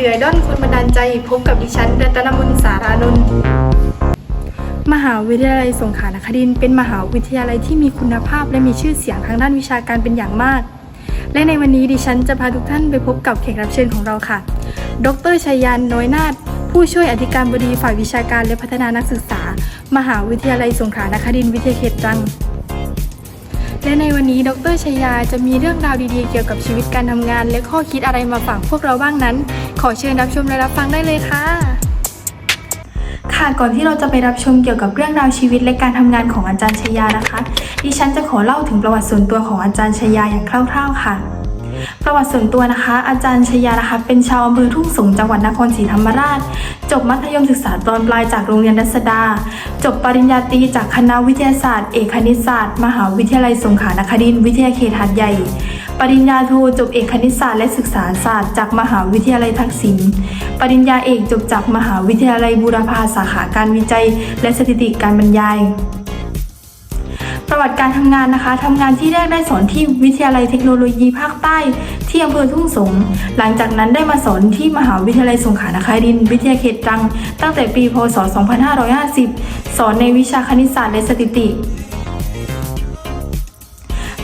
เดือด้อนคนบันดาลใจพบกับดิฉันรัตนมนสารานนท์มหาวิทยาลัยสงขลานครินเป็นมหาวิทยาลัยที่มีคุณภาพและมีชื่อเสียงทางด้านวิชาการเป็นอย่างมาก และในวันนี้ดิฉันจะพาทุกท่านไปพบกับแขกรับเชิญของเราค่ะ ดรชัยยานน้อยนาถผู้ช่วยอธิการบดีฝ่ายวิชาการและพัฒนานักศึกษา มหาวิทยาลัยสงขลานครินวิทยาเขตตรังและในวันนี้ดรชยาจะมีเรื่องราวดีๆ เกี่ยวกับชีวิตการทำงาน และข้อคิดอะไรมาฝากพวกเราบ้างนั้น ขอเชิญรับชมและรับฟังได้เลยค่ะ ค่ะก่อนที่เราจะไปรับชมเกี่ยวกับเรื่องราวชีวิตและการทำงานของอาจารย์ชยานะคะ ดิฉันจะขอเล่าถึงประวัติส่วนตัวของอาจารย์ชยาอย่างคร่าว ๆ ค่ะ ประวัติส่วนตัวนะคะ อาจารย์ชยานะคะ เป็นชาวอำเภอทุ่งสงจังหวัดนครศรีธรรมราช จบมัธยมศึกษาตอนปลายจากโรงเรียนรัศดา จบปริญญาตรีจากคณะวิทยาศาสตร์เอกคณิตศาสตร์ มหาวิทยาลัยสงขลานครินทร์วิทยาเขตหาดใหญ่ ปริญญาโทจบเอกคณิตศาสตร์และศึกษาศาสตร์จากมหาวิทยาลัยทักษิณ ปริญญาเอกจบจากมหาวิทยาลัยบูรพาสาขาการวิจัย และสถิติการบรรยาย ประวัติการทำงานนะคะทำงานที่แรกได้สอนที่วิทยาลัยเทคโนโลยีภาคใต้ ที่อำเภอทุ่งสง หลังจากนั้นได้มาสอนที่มหาวิทยาลัยสงขลานครินทร์วิทยาเขตตรัง ตั้งแต่ปีพศ 2550 สอนในวิชาคณิตศาสตร์และสถิติ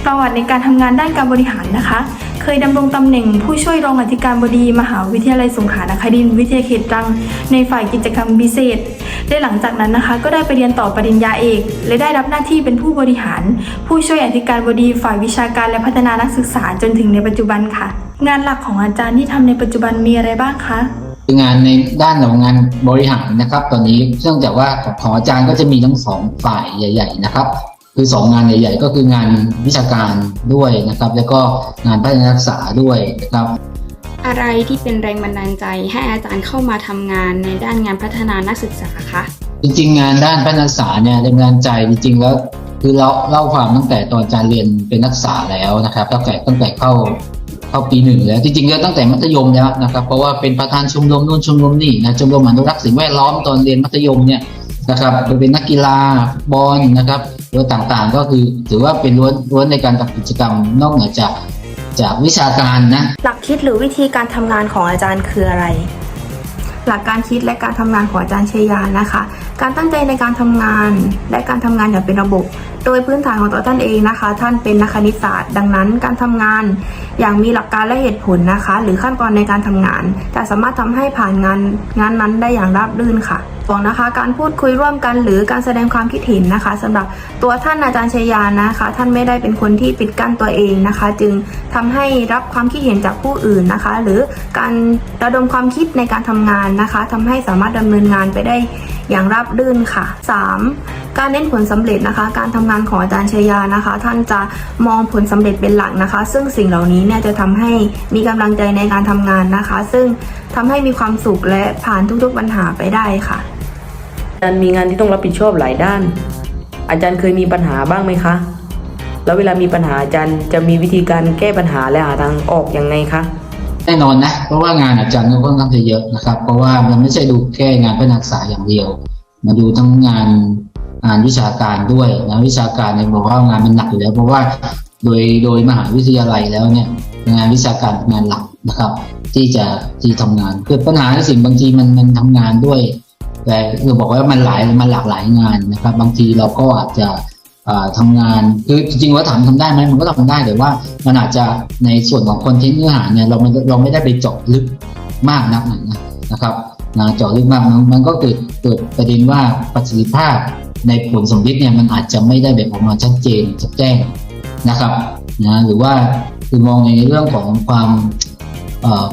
ประวัติในการทำงานด้านการบริหารนะคะเคยดำรงตำแหน่งผู้ช่วยรองอธิการบดี มหาวิทยาลัยสงขลานครินทร์วิทยาเขตตรัง ในฝ่ายกิจกรรมพิเศษ และหลังจากนั้นนะคะ ก็ได้ไปเรียนต่อปริญญาเอก และได้รับหน้าที่เป็นผู้บริหาร ผู้ช่วยอธิการบดีฝ่ายวิชาการและพัฒนานักศึกษาจนถึงในปัจจุบันค่ะ งานหลักของอาจารย์ที่ทำในปัจจุบันมีอะไรบ้างคะงานในด้านของงานบริหารนะครับ ตอนนี้เนื่องจากว่าของอาจารย์ก็จะมีทั้งสองฝ่ายใหญ่ ๆ นะครับ คือสองงานใหญ่ ๆ ก็คืองานวิชาการด้วยนะครับ แล้วก็งานพัฒนานักศึกษาด้วยนะครับ อะไรที่เป็นแรงบันดาลใจให้อาจารย์เข้ามาทำงานในด้านงานพัฒนานักศึกษาคะจริงๆ งานด้านพัฒนาศึกษาเนี่ยแรงบันดาลใจจริงๆแล้วคือเราเล่าความตั้งแต่ตอนอาจารย์เรียนเป็นนักศึกษาแล้วนะครับตั้งแต่ตั้งแต่เข้าเข้าปีหนึ่งแล้วจริงๆก็ตั้งแต่มัธยมแล้วนะครับเพราะว่าเป็นประธานชมรมนู่นชมรมนี่นะชมรมอนุรักษ์สิ่งแวดล้อมตอนเรียนมัธยมเนี่ยนะครับโดยเป็นนักกีฬาบอลนะครับหรือต่างๆ ก็คือถือว่าเป็นล้วนล้วในการทำกิจกรรมนอกเหนือจาก จากวิชาการนะ หลักคิดหรือวิธีการทำงานของอาจารย์คืออะไร หลักการคิดและการทำงานของอาจารย์ชยานะคะการตั้งใจในการทำงาน และการทำงานอย่างเป็นระบบ โดยพื้นฐานของตัวท่านเองนะคะ ท่านเป็นนักคณิตศาสตร์ ดังนั้นการทำงานอย่างมีหลักการและเหตุผลนะคะ หรือขั้นตอนในการทำงานจะสามารถทำให้ผ่านงานงานนั้นได้อย่างราบรื่นค่ะสองนะคะการพูดคุยร่วมกันหรือการแสดงความคิดเห็นนะคะสำหรับตัวท่านอาจารย์ชยานะคะ ท่านไม่ได้เป็นคนที่ปิดกั้นตัวเองนะคะ จึงทำให้รับความคิดเห็นจากผู้อื่นนะคะ หรือการระดมความคิดในการทำงานนะคะทำให้สามารถดำเนินงานไปได้ อย่างราบรื่นค่ะ 3. การเน้นผลสำเร็จนะคะ การทำงานของอาจารย์ชยานะคะ ท่านจะมองผลสำเร็จเป็นหลักนะคะ ซึ่งสิ่งเหล่านี้เนี่ยจะทำให้มีกำลังใจในการทำงานนะคะ ซึ่งทำให้มีความสุขและผ่านทุกๆปัญหาไปได้ค่ะ อาจารย์มีงานที่ต้องรับผิดชอบหลายด้าน อาจารย์เคยมีปัญหาบ้างไหมคะ แล้วเวลามีปัญหาอาจารย์จะมีวิธีการแก้ปัญหาและหาทางออกอยังไงคะ แน่นอนนะ เพราะว่างานอาจารย์ก็ค่อนข้างจะเยอะนะครับ เพราะว่ามันไม่ใช่ดูแค่งานพัฒนาศึกษาอย่างเดียว มาดูทั้งงานงานวิชาการด้วยนะวิชาการเนี่ยบอกว่างานมันหนักอยู่แล้ว เพราะว่าโดยโดยมหาวิทยาลัยแล้วเนี่ยงานวิชาการเป็นงานหลักนะครับ ที่จะที่ทำงานคือปัญหาในสิ่งบางทีมันมันทำงานด้วย แต่คือบอกว่ามันหลายมันหลากหลายงานนะครับ บางทีเราก็อาจจะ อ่าทำงานคือจริงๆว่าถามทำได้ไหมมันก็ทำได้แต่ว่า มันอาจจะในส่วนของคอนเทนต์เนื้อหาเนี่ยเราไม่เราไม่ได้ไปเจาะลึกมากนักนะนะครับนะเจาะลึกมากมันก็เกิดเกิดประเด็นว่าประสิทธิภาพในผลสมฤทธิ์เนี่ยมันอาจจะไม่ได้แบบออกมาชัดเจนชัดแจ้งนะครับนะหรือว่าคือมองในเรื่องของความ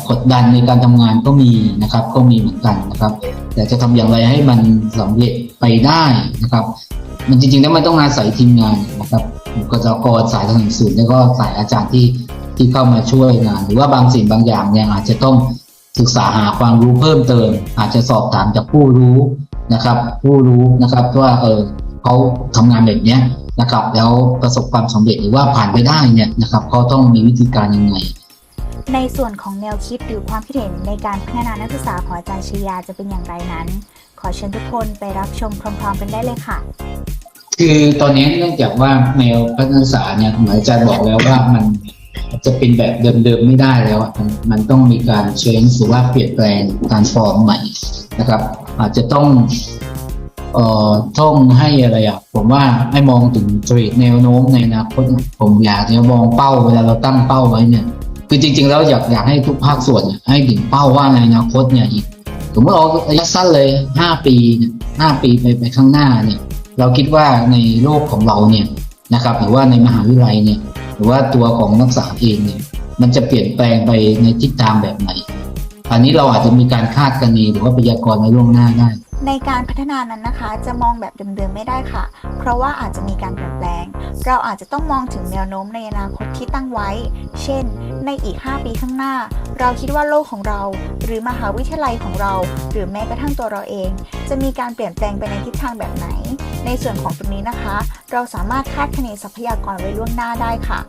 กดดันในการทำงานก็มีนะครับก็มีเหมือนกันนะครับ แต่จะทำอย่างไรให้มันสำเร็จไปได้นะครับ มันจริงๆแล้วมันต้องอาศัยทีมงานนะครับบุคลากรสายทางสูตรแล้วก็สายอาจารย์ที่ที่เข้ามาช่วยงาน หรือว่าบางสิ่งบางอย่างเนี่ยอาจจะต้องศึกษาหาความรู้เพิ่มเติม อาจจะสอบถามจากผู้รู้นะครับ ผู้รู้นะครับว่าเออเขาทำงานแบบเนี้ยนะครับแล้วประสบความสำเร็จหรือว่าผ่านไปได้เนี่ยนะครับเขาต้องมีวิธีการยังไง ในส่วนของแนวคิดหรือความคิดเห็นในการพัฒนานักศึกษาของอาจารย์ชยาจะเป็นอย่างไรนั้น ขอเชิญทุกคนไปรับชมพร้อมๆกันได้เลยค่ะ คือตอนนี้เนื่องจากว่าแนวพัฒนาศึกษาเนี่ยเหมือนอาจารย์บอกแล้วว่ามันจะเป็นแบบเดิมๆไม่ได้แล้วอะมันมันต้องมีการเชนหรือว่าเปลี่ยนแปลงการฟอร์มใหม่นะครับ อาจจะต้องเอ่อต้องให้อะไรอะผมว่าให้มองถึงจริตแนวโน้มในอนาคตผมอยากจะมองเป้าเวลาเราตั้งเป้าไว้เนี่ย คือจริงๆแล้วอยากอยากให้ทุกภาคส่วนเนี่ยให้ถึงเป้าว่าในอนาคตเนี่ยอีก สมมติเราระยะสั้นเลยห้าปีห้าปีไปไปข้างหน้าเนี่ย เราคิดว่าในโลกของเราเนี่ยนะครับ หรือว่าในมหาวิทยาลัยเนี่ย หรือว่าตัวของนักศึกษาเองเนี่ย มันจะเปลี่ยนแปลงไปในทิศทางแบบไหน อันนี้เราอาจจะมีการคาดคะเนหรือว่าพยากรณ์ไว้ล่วงหน้าได้ ในการพัฒนานั้นนะคะ จะมองแบบเดิมๆไม่ได้ค่ะ เพราะว่าอาจจะมีการเปลี่ยนแปลง เราอาจจะต้องมองถึงแนวโน้มในอนาคตที่ตั้งไว้ เช่น ในอีก 5 ปีข้างหน้า เราคิดว่าโลกของเรา หรือมหาวิทยาลัยของเรา หรือแม้กระทั่งตัวเราเอง จะมีการเปลี่ยนแปลงไปในทิศทางแบบไหนในส่วนของตรงนี้นะคะ เราสามารถคาดคะเนทรัพยากรไว้ล่วงหน้าได้ค่ะ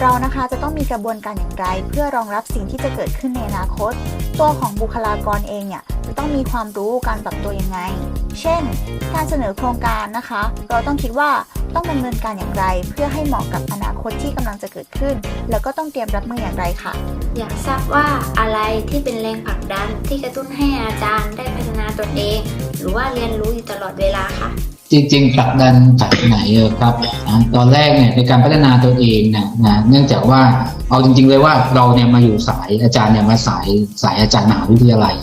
เรานะคะจะต้องมีกระบวนการอย่างไร เพื่อรองรับสิ่งที่จะเกิดขึ้นในอนาคต ตัวของบุคลากรเองเนี่ยจะต้องมีความรู้การปรับตัวยังไง เช่น การเสนอโครงการนะคะ เราต้องคิดว่าต้องดำเนินการอย่างไร เพื่อให้เหมาะกับอนาคตที่กำลังจะเกิดขึ้น แล้วก็ต้องเตรียมรับมืออย่างไรค่ะ อยากทราบว่าอะไรที่เป็นแรงผลักดันที่กระตุ้นให้อาจารย์ได้พัฒนาตนเอง หรือว่าเรียนรู้อยู่ตลอดเวลาค่ะ จริงๆผลักดันจากไหนเออครับตอนแรกเนี่ยในการพัฒนาตัวเองเนะนะเนื่องจากว่าเอาจริง ๆ เลยว่าเราเนี่ยมาอยู่สายอาจารย์เนี่ยมาสายสายอาจารย์มหาวิทยาลัย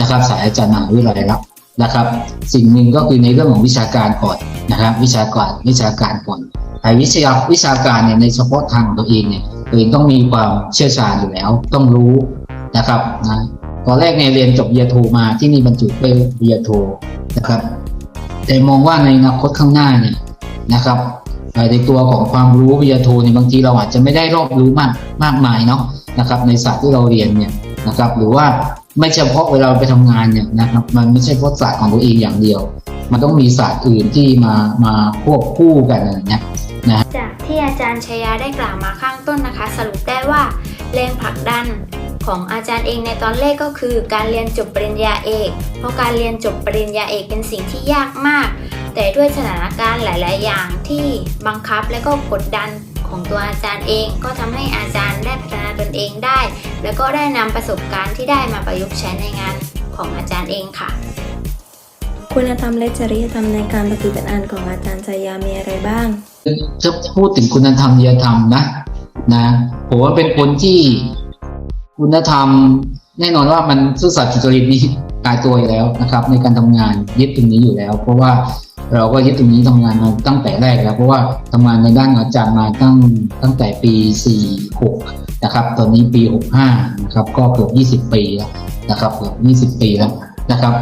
นะครับ สายอาจารย์มหาวิทยาลัยแล้วนะครับ สิ่งหนึ่งก็คือในเรื่องของวิชาการก่อนนะครับ วิชาการวิชาการก่อนไอ้วิชาวิชาการเนี่ยในเฉพาะทางของตัวเองเนี่ยตัวเองต้องมีความเชี่ยวชาญอยู่แล้ว ต้องรู้นะครับนะตอนแรกเนี่ยเรียนจบปริญญาโทมาที่นี่บรรจุไปปริญญาโทนะครับ แต่มองว่าในอนาคตข้างหน้าเนี่ยนะครับในตัวของความรู้วิทยาโทเนี่ยบางทีเราอาจจะไม่ได้รอบรู้มากมากมายเนาะนะครับ ในศาสตร์ที่เราเรียนเนี่ยนะครับ หรือว่าไม่เฉพาะเวลาไปทำงานเนี่ยนะครับ มันไม่ใช่เพราะศาสตร์ของตัวเองอย่างเดียว มันต้องมีศาสตร์อื่นที่มามาควบคู่กันนะนะจากที่อาจารย์ชยาได้กล่าวมาข้างต้นนะคะ สรุปได้ว่าแรงผลักดัน ของอาจารย์เองในตอนแรกก็คือ การเรียนจบปริญญาเอก เพราะการเรียนจบปริญญาเอกเป็นสิ่งที่ยากมาก แต่ด้วยสถานการณ์หลาย ๆ อย่างที่บังคับและก็กดดันของตัวอาจารย์เองก็ทำให้อาจารย์ได้พัฒนาตนเองได้ แล้วก็ได้นำประสบการณ์ที่ได้มาประยุกต์ใช้ในงานของอาจารย์เองค่ะ คุณธรรมและจริยธรรมในการปฏิบัติงานของอาจารย์ชายามีอะไรบ้าง จะพูดถึงคุณธรรมจริยธรรมนะนะผมว่าเป็นคนที่ คุณธรรม แน่นอนว่ามันซื่อสัตย์สุจริตนี่กายตัวอยู่แล้วนะครับ ในการทำงานยึดตรงนี้อยู่แล้ว เพราะว่าเราก็ยึดตรงนี้ทำงานมาตั้งแต่แรกแล้ว เพราะว่าทำงานในด้านอาจารย์มาตั้งตั้งแต่ปี 46 นะครับ ตอนนี้ปี 65 นะครับก็เกือบ 20 ปีแล้วนะครับเกือบ20 ปีแล้วนะครับ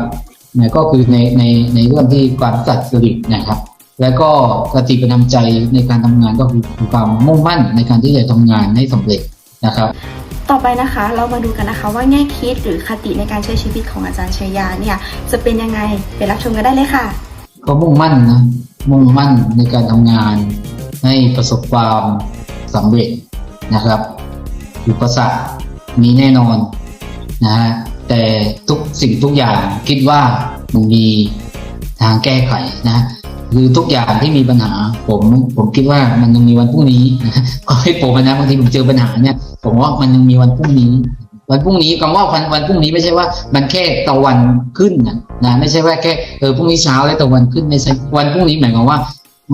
นี่ก็คือในในในเรื่องที่ความสัตย์สุจริตนะครับ แล้วก็กติประจำใจในการทำงานก็คือความมุ่งมั่นในการที่จะทำงานให้สำเร็จ นะครับ ต่อไปนะคะเรามาดูกันนะคะว่าแง่คิดหรือคติในการใช้ชีวิตของอาจารย์ชัยยาเนี่ยจะเป็นยังไงไปรับชมกันได้เลยค่ะ ก็มุ่งมั่นนะมุ่งมั่นในการทำงาน ให้ประสบความสำเร็จนะครับ อุปสรรคมีแน่นอนนะฮะแต่ทุกสิ่งทุกอย่างคิดว่ามันมีทางแก้ไขนะ คือทุกอย่างที่มีปัญหา ผมผมคิดว่ามันยังมีวันพรุ่งนี้ก็ให้ผมนะบางทีผมเจอปัญหาเนี่ย ผมว่ามันยังมีวันพรุ่งนี้ วันพรุ่งนี้คำว่าวันวันพรุ่งนี้ไม่ใช่ว่า มันแค่ตะวันขึ้นนะนะไม่ใช่ว่าแค่เออพรุ่งนี้เช้าแล้วตะวันขึ้นไม่ใช่วันพรุ่งนี้หมายความว่า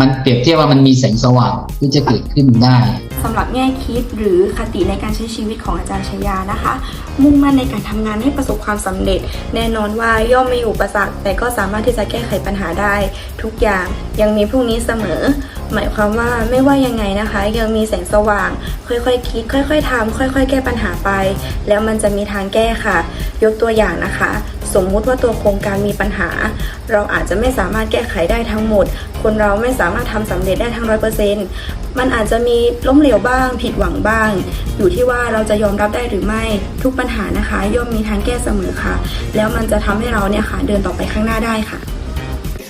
มันเปรียบเทียบว่ามันมีแสงสว่างที่จะเกิดขึ้นได้สำหรับแง่คิดหรือคติในการใช้ชีวิตของอาจารย์ชยานะคะ มุ่งมั่นในการทำงานให้ประสบความสำเร็จ แน่นอนว่าย่อมไม่อุปสรรคแต่ก็สามารถที่จะแก้ไขปัญหาได้ ทุกอย่างยังมีพรุ่งนี้เสมอ หมายความว่าไม่ว่ายังไงนะคะ ยังมีแสงสว่าง ค่อยๆคิด ค่อย ๆทำค่อย ๆ แก้ปัญหาไป แล้วมันจะมีทางแก้ค่ะ ยกตัวอย่างนะคะ สมมุติว่าตัวโครงการมีปัญหา เราอาจจะไม่สามารถแก้ไขได้ทั้งหมด คนเราไม่สามารถทำสำเร็จได้ทั้งร้อยเปอร์เซ็นต์มันอาจจะมีล้มเหลวบ้าง ผิดหวังบ้าง อยู่ที่ว่าเราจะยอมรับได้หรือไม่ทุกปัญหานะคะ ย่อมมีทางแก้เสมอค่ะ แล้วมันจะทำให้เราเนี่ยค่ะ เดินต่อไปข้างหน้าได้ค่ะ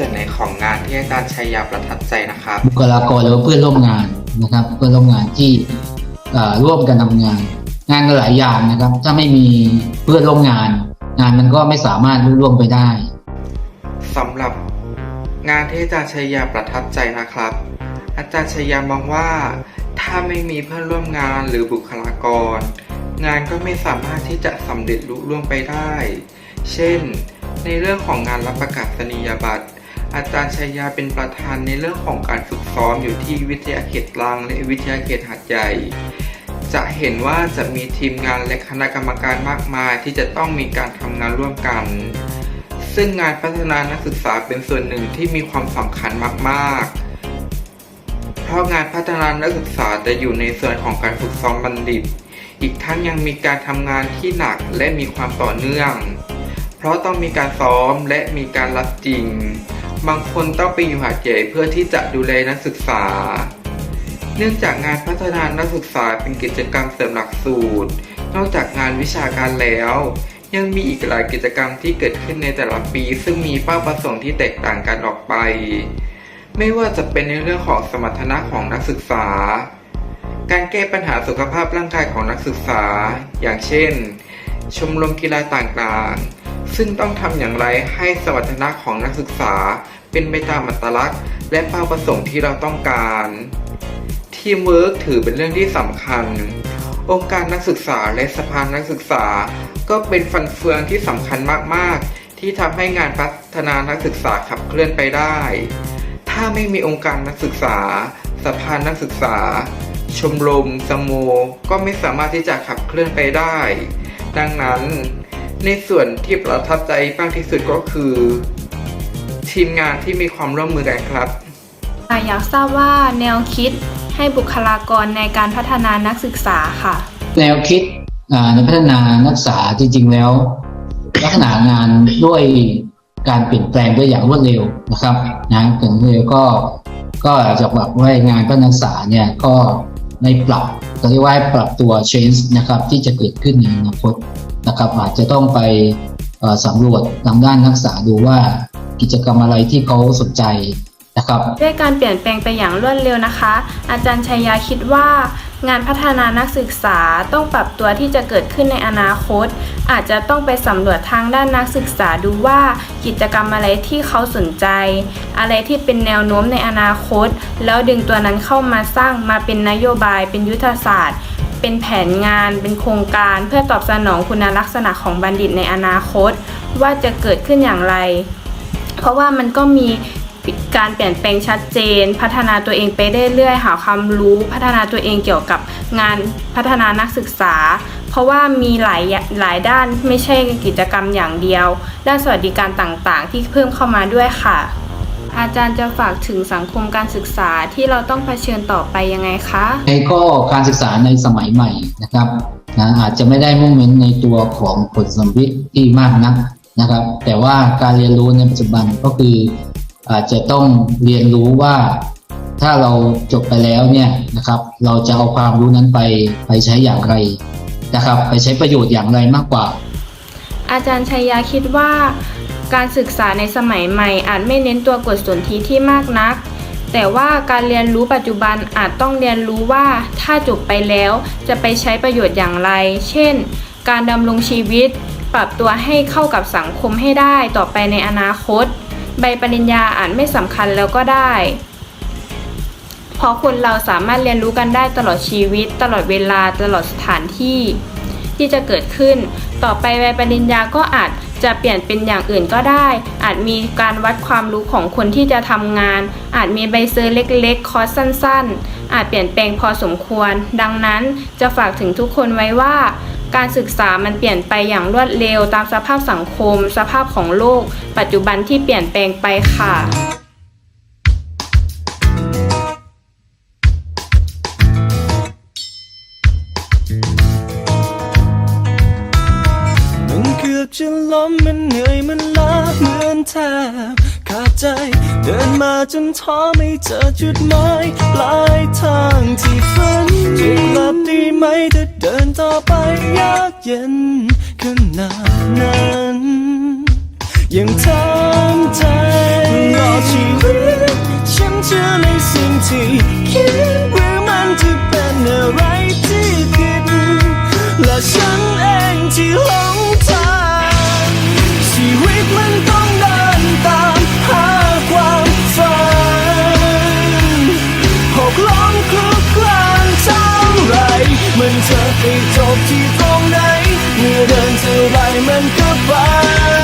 ส่วนไหนของงานที่อาจารย์ชัยยาประทับใจนะครับบุคลากรหรือว่าเพื่อนร่วมงานนะครับเพื่อนร่วมงานที่เอ่อร่วมกันทำงาน งานก็หลายอย่างนะครับ ถ้าไม่มีเพื่อนร่วมงาน งานมันก็ไม่สามารถรุ่ร่วงไปได้สำหรับงานที่อาจารย์ชัยยาประทับใจนะครับ อาจารย์ชัยยามองว่าทถ้าไม่มีเพื่อนร่วมงานหรือบุคลากร งานก็ไม่สามารถที่จะสำเร็จลุล่วงไปได้ เช่น ในเรื่องของงานรับประกาศนียบัตร อาจารย์ชัยยาเป็นประธานในเรื่องของการฝึกซ้อมอยู่ที่วิทยาเขตกลางและวิทยาเขตหาดใหญ่จะเห็นว่าจะมีทีมงานและคณะกรรมการมากมายที่จะต้องมีการทำงานร่วมกัน ซึ่งงานพัฒนานักศึกษาเป็นส่วนหนึ่งที่มีความสำคัญมากๆ เพราะงานพัฒนานักศึกษาจะอยู่ในส่วนของการฝึกซ้อมบัณฑิต อีกทั้งยังมีการทำงานที่หนักและมีความต่อเนื่อง เพราะต้องมีการซ้อมและมีการรับจริง บางคนต้องไปอยู่หาดใหญ่เพื่อที่จะดูแลนักศึกษา เนื่องจากงานพัฒนานักศึกษาเป็นกิจกรรมเสริมหลักสูตร นอกจากงานวิชาการแล้ว ยังมีอีกหลายกิจกรรมที่เกิดขึ้นในแต่ละปี ซึ่งมีเป้าประสงค์ที่แตกต่างกันออกไป ไม่ว่าจะเป็นในเรื่องของสมรรถนะของนักศึกษา การแก้ปัญหาสุขภาพร่างกายของนักศึกษา อย่างเช่น ชมรมกีฬาต่างๆ ซึ่งต้องทำอย่างไรให้สมรรถนะของนักศึกษาเป็นไปตามอัตลักษณ์ และเป้าประสงค์ที่เราต้องการ ทีมเวิร์กถือเป็นเรื่องที่สำคัญ องค์การนักศึกษาและสภานักศึกษา ก็เป็นฟันเฟืองที่สำคัญมากๆ ที่ทำให้งานพัฒนานักศึกษาขับเคลื่อนไปได้ ถ้าไม่มีองค์การนักศึกษา สภานักศึกษา ชมรมสโม ก็ไม่สามารถที่จะขับเคลื่อนไปได้ ดังนั้น ในส่วนที่ประทับใจมากที่สุดก็คือ ทีมงานที่มีความร่วมมือกันครับอยากทราบว่าแนวคิดให้บุคลากรในการพัฒนานักศึกษาค่ะ แนวคิดอ่าในพัฒนานักศึกษาจริง ๆ แล้ว ลักษณะงานด้วยการเปลี่ยนแปลงด้วยอย่างรวดเร็วนะครับนะถึงเร็วก็ก็จะบอกว่างานพัฒนานักศึกษาเนี่ยก็ในปรับก็เรียกว่าปรับตัว change นะครับที่จะเกิดขึ้นในอนาคต นะครับ อาจจะต้องไปสำรวจทางด้านนักศึกษาดูว่ากิจกรรมอะไรที่เขาสนใจนะครับด้วยการเปลี่ยนแปลงไปอย่างรวดเร็วนะคะ อาจารย์ชัยยาคิดว่า งานพัฒนานักศึกษาต้องปรับตัวที่จะเกิดขึ้นในอนาคต อาจจะต้องไปสำรวจทางด้านนักศึกษาดูว่ากิจกรรมอะไรที่เขาสนใจ อะไรที่เป็นแนวโน้มในอนาคต แล้วดึงตัวนั้นเข้ามาสร้างมาเป็นนโยบายเป็นยุทธศาสตร์ เป็นแผนงาน เป็นโครงการ เพื่อตอบสนองคุณลักษณะของบัณฑิตในอนาคต ว่าจะเกิดขึ้นอย่างไร เพราะว่ามันก็มีการเปลี่ยนแปลงชัดเจน พัฒนาตัวเองไปเรื่อยๆหาความรู้ พัฒนาตัวเองเกี่ยวกับงานพัฒนานักศึกษา เพราะว่ามีหลายหลายด้านไม่ใช่กิจกรรมอย่างเดียว ด้านสวัสดิการต่างๆ ที่เพิ่มเข้ามาด้วยค่ะ อาจารย์จะฝากถึงสังคมการศึกษาที่เราต้องเผชิญต่อไปยังไงคะในก็การศึกษาในสมัยใหม่นะครับนะอาจจะไม่ได้มุ่งเน้นในตัวของผลสัมฤทธิ์ที่มากนักนะครับ แต่ว่าการเรียนรู้ในปัจจุบันก็คืออาจจะต้องเรียนรู้ว่าถ้าเราจบไปแล้วเนี่ยนะครับเราจะเอาความรู้นั้นไปไปใช้อย่างไรนะครับ ไปใช้ประโยชน์อย่างไรมากกว่า อาจารย์ชัยยาคิดว่า การศึกษาในสมัยใหม่อาจไม่เน้นตัวกฎสนธิที่มากนัก แต่ว่าการเรียนรู้ปัจจุบันอาจต้องเรียนรู้ว่าถ้าจบไปแล้วจะไปใช้ประโยชน์อย่างไร เช่น การดำรงชีวิต ปรับตัวให้เข้ากับสังคมให้ได้ต่อไปในอนาคต ใบปริญญาอาจไม่สำคัญแล้วก็ได้เพราะคนเราสามารถเรียนรู้กันได้ตลอดชีวิต ตลอดเวลาตลอดสถานที่ ที่จะเกิดขึ้น ต่อไปใบปริญญาก็อาจ จะเปลี่ยนเป็นอย่างอื่นก็ได้ อาจมีการวัดความรู้ของคนที่จะทำงาน อาจมีใบเซอร์เล็กๆ คอร์สสั้น ๆ อาจเปลี่ยนแปลงพอสมควร ดังนั้นจะฝากถึงทุกคนไว้ว่า การศึกษามันเปลี่ยนไปอย่างรวดเร็วตามสภาพสังคม สภาพของโลก ปัจจุบันที่เปลี่ยนแปลงไปค่ะ อบจะล้มมันเหนื่อยมันล้าเหมือนแทบขาดใจ เดินมาจนท้อไม่เจอจุดหมายปลายทางที่ฝันจะกลับดีไหมถ้าเดินต่อไปยากเย็นขนาดนั้นยังทำใจตลอชีวิตฉันเชื่อในสิ่งที่คิดหรือมันจะเป็นอะไรที่ผิดและฉันเองที่ นเธอไปจบที่ตรงไหน เมื่อเดินเท่าไรมันก็ไป